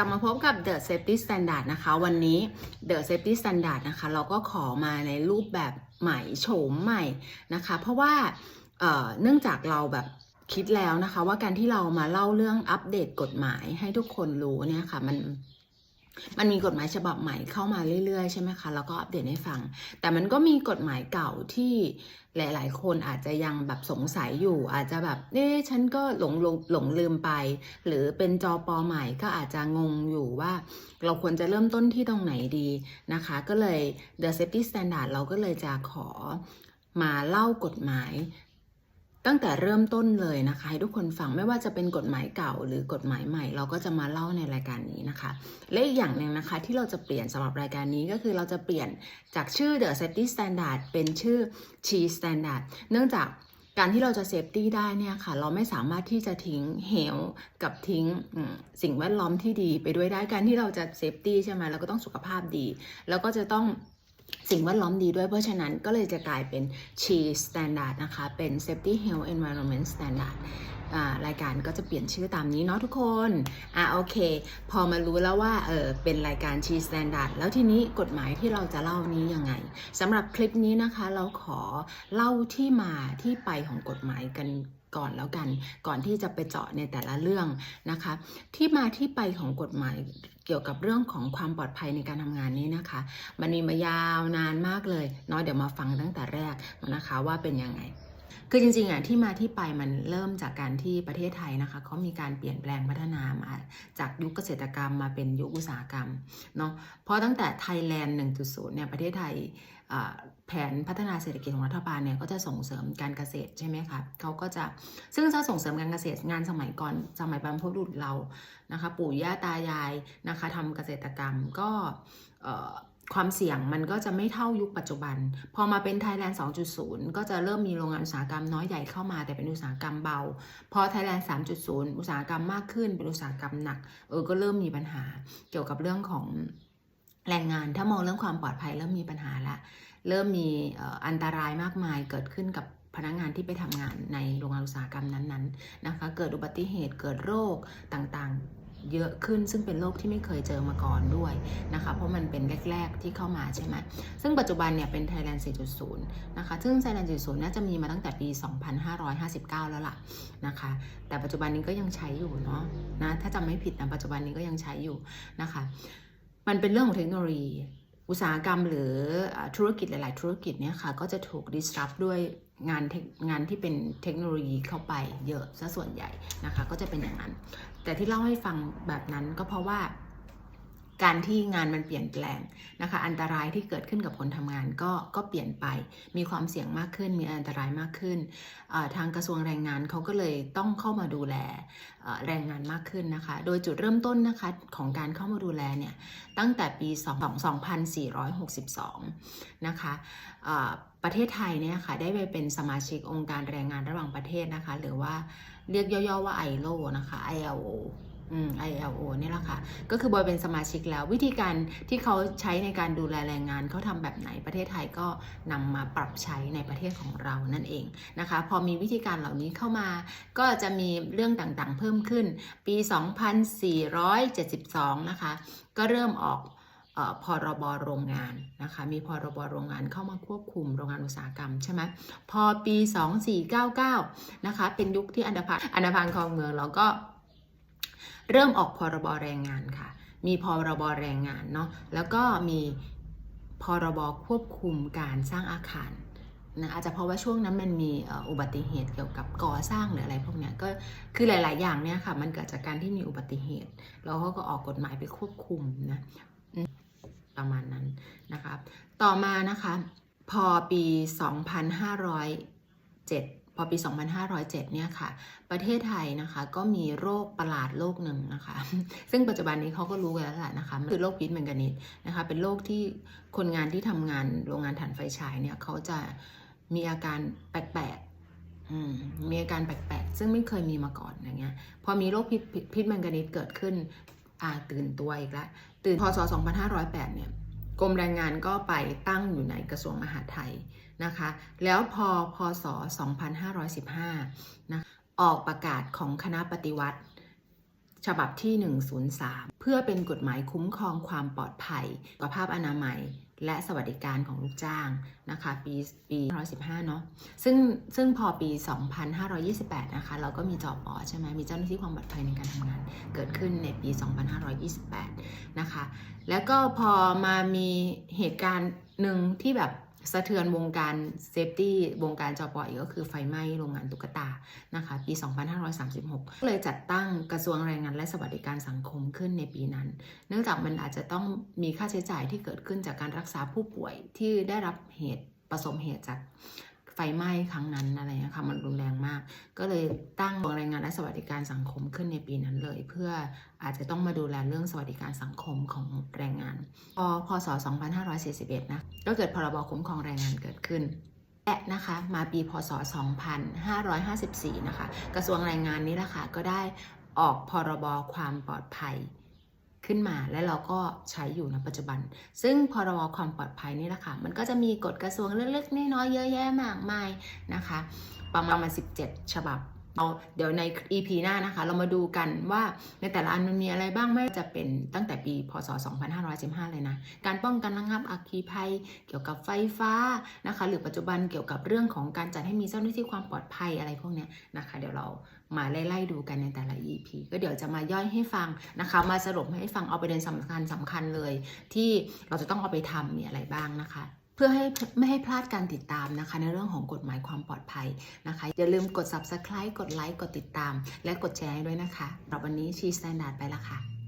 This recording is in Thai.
ลับมาพบกับ The Safety Standard นะคะ วันนี้ The Safety Standard นะคะ เราก็ขอมาในรูปแบบใหม่โฉมใหม่นะคะ เพราะว่าเอ่อเนื่องจากเราแบบคิดแล้วนะคะ ว่าการที่เรามาเล่าเรื่องอัปเดตกฎหมายให้ทุกคนรู้เนี่ยค่ะ มัน มันมีกฎหมายฉบับใหม่เข้ามาเรื่อยๆ ใช่ไหมคะ แล้วก็อัปเดตให้ฟัง แต่มันก็มีกฎหมายเก่าที่หลาย ๆ คนอาจจะยังแบบสงสัยอยู่ อาจจะแบบเอ๊ะฉันก็หลงหลงหลงลืมไป หรือเป็นจอปอใหม่ก็อาจจะงงอยู่ว่า เราควรจะเริ่มต้นที่ตรงไหนดีนะคะ ก็เลย The Safety Standard เราก็เลยจะขอมาเล่ากฎหมาย ตั้งแต่เริ่มต้นเลยนะคะให้ทุกคนฟังไม่ว่าจะเป็นกฎหมายเก่าหรือกฎหมายใหม่ เราก็จะมาเล่าในรายการนี้นะคะ และอีกอย่างหนึ่งนะคะที่เราจะเปลี่ยนสำหรับรายการนี้ก็คือเราจะเปลี่ยนจากชื่อ The Safety Standard เป็นชื่อ Chi Standard เนื่องจากการที่เราจะเซฟตี้ได้เนี่ยค่ะ เราไม่สามารถที่จะทิ้งเหวกับทิ้งสิ่งแวดล้อมที่ดีไปด้วยได้การที่เราจะเซฟตี้ใช่ไหมเราก็ต้องสุขภาพดี แล้วก็จะต้อง สิ่งแวดล้อมดีด้วยเพราะฉะนั้นก็เลยจะกลายเป็น Chi Standard นะคะ เป็น Safety Health Environment Standard รายการก็จะเปลี่ยนชื่อตามนี้เนาะทุกคน อะโอเค พอมารู้แล้วว่าเออเป็นรายการชีสแตนดาร์ดแล้วทีนี้กฎหมายที่เราจะเล่านี้ยังไงสำหรับคลิปนี้นะคะเราขอเล่าที่มาที่ไปของกฎหมายกัน ก่อนแล้วกัน ก่อนที่จะไปเจาะในแต่ละเรื่องนะคะ ที่มาที่ไปของกฎหมายเกี่ยวกับเรื่องของความปลอดภัยในการทำงานนี้นะคะ มันมีมายาวนานมากเลยเนาะเดี๋ยวมาฟังตั้งแต่แรกนะคะว่าเป็นยังไงคือจริงๆอะที่มาที่ไปมันเริ่มจากการที่ประเทศไทยนะคะเขามีการเปลี่ยนแปลงพัฒนามาจากยุคเกษตรกรรมมาเป็นยุคอุตสาหกรรมเนาะเพราะตั้งแต่ไทยแลนด์ 1.0 เนี่ยประเทศไทย แผนพัฒนาเศรษฐกิจของรัฐบาลเนี่ยก็จะส่งเสริมการเกษตรใช่ไหมคะเขาก็จะซึ่งจะส่งเสริมการเกษตรงานสมัยก่อนสมัยบรรพบุรุษเรานะคะ ปู่ย่าตายายนะคะทำเกษตรกรรมก็ความเสี่ยงมันก็จะไม่เท่ายุคปัจจุบัน พอมาเป็น Thailand 2.0 ก็จะเริ่มมีโรงงานอุตสาหกรรมน้อยใหญ่เข้ามาแต่เป็นอุตสาหกรรมเบา พอ Thailand 3.0 อุตสาหกรรมมากขึ้นเป็นอุตสาหกรรมหนัก เออ ก็เริ่มมีปัญหาเกี่ยวกับเรื่องของ แรงงานถ้ามองเรื่องความปลอดภัยเริ่มมีปัญหาละเริ่มมีอันตรายมากมายเกิดขึ้นกับพนักงานที่ไปทำงานในโรงงานอุตสาหกรรมนั้นๆนะคะ เกิดอุบัติเหตุเกิดโรคต่างๆ เยอะขึ้นซึ่งเป็นโรคที่ไม่เคยเจอมาก่อนด้วยนะคะ เพราะมันเป็นแรก ๆที่เข้ามาใช่ไหมซึ่งปัจจุบันเนี่ยเป็น Thailand 4.0 นะคะ ซึ่ง Thailand 4.0 น่าจะมีมาตั้งแต่ปี 2559 แล้วล่ะนะคะ แต่ปัจจุบันนี้ก็ยังใช้อยู่เนาะนะถ้าจำไม่ผิดนะปัจจุบันนี้ก็ยังใช้อยู่นะคะ มันเป็นเรื่องของเทคโนโลยี อุตสาหกรรมหรือธุรกิจหลาย ๆ ธุรกิจเนี่ยค่ะก็จะถูก disrupt ด้วยงานเทคงานที่เป็นเทคโนโลยีเข้าไปเยอะซะส่วนใหญ่นะคะก็จะเป็นอย่างนั้น แต่ที่เล่าให้ฟังแบบนั้นก็เพราะว่า การที่งานมันเปลี่ยนแปลงนะคะ อันตรายที่เกิดขึ้นกับคนทำงานก็ก็เปลี่ยนไป มีความเสี่ยงมากขึ้น มีอันตรายมากขึ้น ทางกระทรวงแรงงานเขาก็เลยต้องเข้ามาดูแลแรงงานมากขึ้นนะคะ โดยจุดเริ่มต้นนะคะของการเข้ามาดูแลเนี่ยตั้งแต่ปี2 2462 นะคะเอ่อประเทศไทยเนี่ยค่ะได้ไปเป็นสมาชิกองค์การแรงงานระหว่างประเทศนะคะ หรือว่าเรียกย่อๆว่า ILO นะคะ ILO อืม ILO นี่แหละค่ะ ก็คือบอยเป็นสมาชิกแล้ว วิธีการที่เขาใช้ในการดูแลแรงงานเขาทำแบบไหนประเทศไทยก็นำมาปรับใช้ในประเทศของเรานั่นเองนะคะ พอมีวิธีการเหล่านี้เข้ามา ก็จะมีเรื่องต่างๆเพิ่มขึ้น ปี 2472 นะคะ ก็เริ่มออกพรบโรงงานนะคะมีพรบโรงงานเข้ามาควบคุมโรงงานอุตสาหกรรมใช่ไหมพอปี 2499 นะคะเป็นยุคที่อันดาพันอันดพันคลองเมืองเราก็ เริ่มออกพรบแรงงานค่ะ มีพรบแรงงานเนาะแล้วก็มีพรบควบคุมการสร้างอาคารนะอาจจะเพราะว่าช่วงนั้นมันมีอุบัติเหตุเกี่ยวกับก่อสร้างหรืออะไรพวกเนี้ยก็คือหลาย ๆ อย่างเนี่ยค่ะ มันเกิดจากการที่มีอุบัติเหตุ แล้วเขาก็ออกกฎหมายไปควบคุมนะประมาณนั้นนะคะ ต่อมานะคะ พอปี 2507 อปี 2507 เนี่ยค่ะ ประเทศไทยนะคะก็มีโรคประหลาดโรคหนึ่งนะคะ ซึ่งปัจจุบันนี้เขาก็รู้กันแล้วแหละนะคะ คือโรคพิษแมงกานีสนะคะ เป็นโรคที่คนงานที่ทำงานโรงงานถ่านไฟฉายเนี่ยเขาจะมีอาการแปลกๆมีอาการแปลกๆ ซึ่งไม่เคยมีมาก่อนอย่างเงี้ย พอมีโรคพิษพิษแมงกานีสเกิดขึ้น อ่าตื่นตัวอีกแล้ว ตื่นพศ 2508 เนี่ย กรมแรงงานก็ไปตั้งอยู่ในกระทรวงมหาดไทย นะคะ แล้วพอพศ 2515 นะ ออกประกาศของคณะปฏิวัติ ฉบับที่ 103 เพื่อเป็นกฎหมายคุ้มครองความปลอดภัยสุขภาพอนามัย และสวัสดิการของลูกจ้างนะคะ ปีปี115 เนาะซึ่งซึ่งพอปี 2528 นะคะ เราก็มีจอปอใช่ไหมมีเจ้าหน้าที่ความปลอดภัยในการทำงาน เกิดขึ้นในปี 2528 นะคะ แล้วก็พอมามีเหตุการณ์หนึ่งที่แบบ สะเทือนวงการเซฟตี้วงการจอปออีกก็คือไฟไหม้โรงงานตุ๊กตานะคะปี 2536ก็เลยจัดตั้งกระทรวงแรงงานและสวัสดิการสังคมขึ้นในปีนั้น เนื่องจากมันอาจจะต้องมีค่าใช้จ่ายที่เกิดขึ้นจากการรักษาผู้ป่วยที่ได้รับเหตุประสมเหตุจาก ไฟไหม้ครั้งนั้นอะไรเงี้ยค่ะมันรุนแรงมาก ก็เลยตั้งกระทรวงแรงงานและสวัสดิการสังคมขึ้นในปีนั้นเลย เพื่ออาจจะต้องมาดูแลเรื่องสวัสดิการสังคมของแรงงาน พอพศ 2541 นะก็เกิดพรบคุ้มครองแรงงานเกิดขึ้นและนะคะมาปีพศ 2554 นะคะ กระทรวงแรงงานนี้แหละค่ะก็ได้ออกพรบความปลอดภัย ขึ้นมาและเราก็ใช้อยู่ในปัจจุบัน ซึ่งพรบความปลอดภัยนี่แหละค่ะ มันก็จะมีกฎกระทรวงเล็กๆน้อยๆเยอะแยะมากมายนะคะ ประมาณมา17 ฉบับ เอาเดี๋ยวใน EP หน้านะคะ เรามาดูกันว่าในแต่ละอันมันมีอะไรบ้างไม่ว่าจะเป็นตั้งแต่ปีพศ 2515 เลยนะ การป้องกันระงับอัคคีภัย เกี่ยวกับไฟฟ้านะคะ หรือปัจจุบันเกี่ยวกับเรื่องของการจัดให้มีเจ้าหน้าที่ความปลอดภัยอะไรพวกเนี้ยนะคะ เดี๋ยวเรามาไล่ๆดูกันในแต่ละ EP ก็เดี๋ยวจะมาย่อยให้ฟังนะคะ มาสรุปให้ฟังเอาประเด็นสำคัญสำคัญเลย ที่เราจะต้องเอาไปทำมีอะไรบ้างนะคะ พื่อให้ไม่ให้พลาดการติดตามนะคะ ในเรื่องของกฎหมายความปลอดภัยนะคะ อย่าลืมกด subscribe กดไลค์กดติดตาม และกดแชร์ด้วยนะคะสำหรับวันนี้ชีสแตนดาร์ดไปละค่ะ